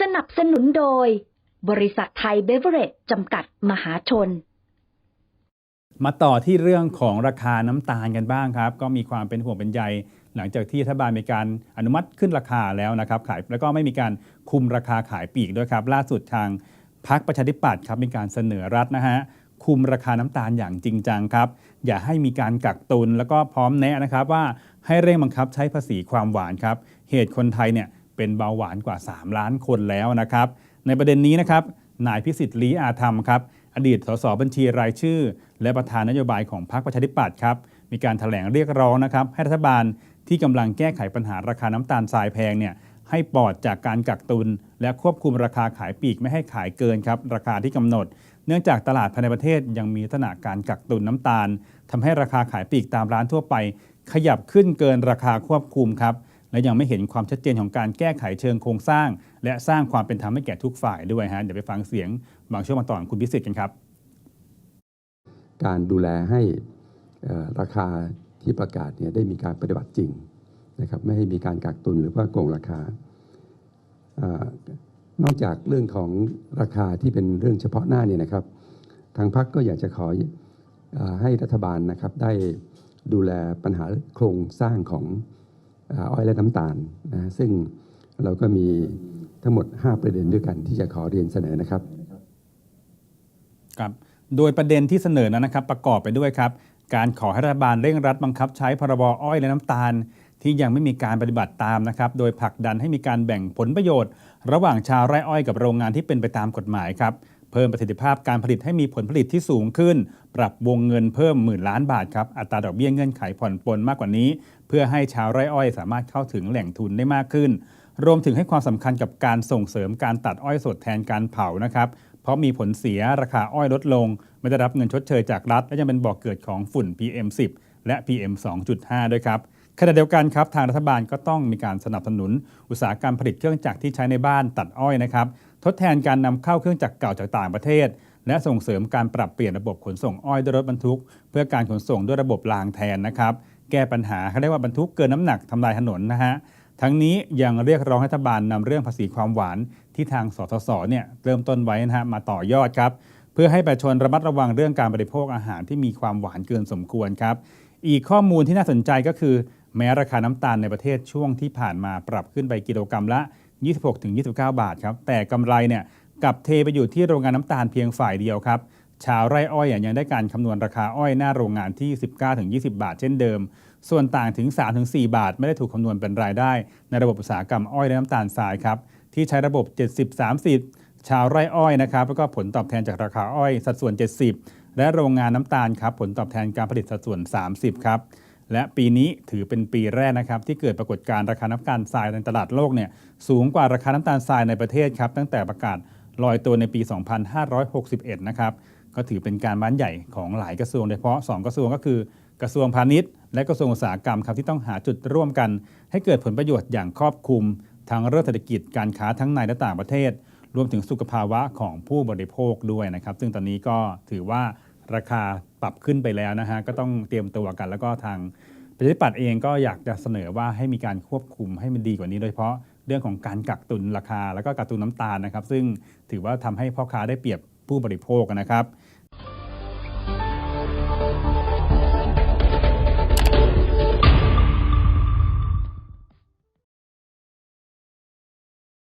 สนับสนุนโดย บริษัทไทยเบเวอร์เรจจำกัดมหาชน มาต่อที่เรื่องของราคาน้ำตาลกันบ้างครับ ก็มีความเป็นห่วงเป็นใย หลังจากที่รัฐบาลมีการอนุมัติขึ้นราคาแล้วนะครับ ขายแล้วก็ไม่มีการคุมราคาขายปลีกด้วยครับ ล่าสุดทางพรรคประชาธิปัตย์ครับมีการเสนอรัฐนะฮะคุมราคาน้ำตาลอย่างจริงจังครับ อย่าให้มีการกักตุนแล้วก็พร้อมแนะนะครับว่าให้เร่งบังคับใช้ภาษีความหวานครับ เหตุคนไทยเนี่ย เป็นเบาหวานกว่า 3 ล้านคนแล้วนะครับ ในประเด็นนี้นะครับนายพิสิทธิ์ลีอาธรรมครับ อดีตสสบัญชีรายชื่อ และประธานนโยบายของพรรคประชาธิปัตย์ครับ มีการแถลงเรียกร้องนะครับ ให้รัฐบาลที่กำลังแก้ไขปัญหาราคาน้ำตาลทรายแพงเนี่ยให้ปลอดจากการกักตุน และควบคุมราคาขายปลีกไม่ให้ขายเกินครับราคาที่กำหนด เนื่องจากตลาดภายในประเทศยังมีลักษณะการกักตุนน้ำตาลทำให้ราคาขายปลีกตามร้านทั่วไป ขยับขึ้นเกินราคาควบคุมครับ และยังไม่เห็นความชัดเจนของการแก้ไขเชิงโครงสร้าง และสร้างความเป็นธรรมให้แก่ทุกฝ่ายด้วยฮะเดี๋ยวไปฟังเสียงบางช่วงบางตอนขอคุณพิสิทธิ์กันครับ การดูแลให้ราคาที่ประกาศเนี่ยได้มีการปฏิบัติจริงนะครับไม่ให้มีการกักตุนหรือว่าโกงราคาอนอกจากเรื่องของราคาที่เป็นเรื่องเฉพาะหน้าเนี่ยนะครับ ทางพรรคก็อยากจะขออให้รัฐบาลนะครับได้ดูแลปัญหาโครงสร้างของ อ้อยและน้ำตาลนะซึ่งเราก็มีทั้งหมด 5 ประเด็นด้วยกันที่จะขอเรียนเสนอนะครับครับโดยประเด็นที่เสนอนั้นนะครับประกอบไปด้วยครับ การขอให้รัฐบาลเร่งรัดบังคับใช้พรบอ้อยและน้ำตาล ที่ยังไม่มีการปฏิบัติตามนะครับ โดยผลักดันให้มีการแบ่งผลประโยชน์ ระหว่างชาวไร่อ้อยกับโรงงานที่เป็นไปตามกฎหมายครับ เพิ่มประสิทธิภาพการผลิตให้มีผลผลิตที่สูงขึ้น ปรับวงเงินเพิ่มหมื่นล้านบาทครับอัตราดอกเบี้ยเงื่อนไขผ่อนปลนมากกว่านี้ เพื่อให้ชาวไร่อ้อยสามารถเข้าถึงแหล่งทุนได้มากขึ้น รวมถึงให้ความสำคัญกับการส่งเสริมการตัดอ้อยสดแทนการเผานะครับเพราะมีผลเสียราคาอ้อยลดลง ไม่ได้รับเงินชดเชยจากรัฐ และยังเป็นบ่อกเกิดของฝุ่น PM10 และ PM 2.5 ด้วยครับขณะเดียวกันครับทางรัฐบาลก็ต้องมีการสนับสนุน อุตสาหกรรมผลิตเครื่องจักรที่ใช้ในบ้านตัดอ้อยนะครับ ทดแทนการนำเข้าเครื่องจักรเก่าจากต่างประเทศ และส่งเสริมการปรับเปลี่ยนระบบขนส่งอ้อยด้วยรถบรรทุก เพื่อการขนส่งด้วยระบบรางแทนนะครับ แก้ปัญหาเขาเรียกว่าบรรทุกเกินน้ำหนักทำลายถนนนะฮะทั้งนี้ยังเรียกร้องให้รัฐบาลนำเรื่องภาษีความหวานที่ทางสสสเนี่ยเริ่มต้นไว้นะฮะมาต่อยอดครับเพื่อให้ประชาชนระมัดระวังเรื่องการบริโภคอาหารที่มีความหวานเกินสมควรครับ อีกข้อมูลที่น่าสนใจก็คือ แม้ราคาน้ำตาลในประเทศช่วงที่ผ่านมาปรับขึ้นไปกิโลกรรัมละ 26-29 บาทครับ แต่กำไรเนี่ยกับเทไปอยู่ที่โรงงานน้ำตาลเพียงฝ่ายเดียวครับ ชาวไร่อ้อยยังได้การคำนวณราคาอ้อยหน้าโรงงานที่ 19-20 บาท เช่นเดิม ส่วนต่างถึง 3-4 บาท ไม่ได้ถูกคำนวณเป็นรายได้ ในระบบอุตสาหกรรมอ้อยและน้ำตาลทรายครับ ที่ใช้ระบบ 70-30 ชาวไร่อ้อยนะครับ แล้วก็ผลตอบแทนจากราคาอ้อยสัดส่วน 70 และโรงงานน้ำตาลครับ ผลตอบแทนการผลิตสัดส่วน 30 ครับ และปีนี้ถือเป็นปีแรกนะครับที่เกิดปรากฏการณ์ราคาน้ำตาลทรายในตลาดโลกเนี่ยสูงกว่าราคาน้ำตาลทรายในประเทศครับตั้งแต่ประกาศลอยตัวในปี 2561 นะครับก็ถือเป็นการบ้านใหญ่ของหลายกระทรวงโดยเฉพาะ 2 กระทรวงก็คือกระทรวงพาณิชย์ และกระทรวงอุตสาหกรรมครับที่ต้องหาจุดร่วมกัน ให้เกิดผลประโยชน์อย่างครอบคลุมทั้งเรื่องเศรษฐกิจการค้าทั้งในและต่างประเทศ รวมถึงสุขภาวะของผู้บริโภคด้วยนะครับ ซึ่งตอนนี้ก็ถือว่า ราคาปรับขึ้นไปแล้วนะฮะก็ต้องเตรียมตัวกัน แล้วก็ทางประชาธิปัตย์เองก็อยากจะเสนอว่าให้มีการควบคุมให้มันดีกว่านี้ โดยเฉพาะเรื่องของการกักตุนราคา แล้วก็กักตุนน้ำตาลนะครับ ซึ่งถือว่าทำให้พ่อค้าได้เปรียบผู้บริโภคนะครับ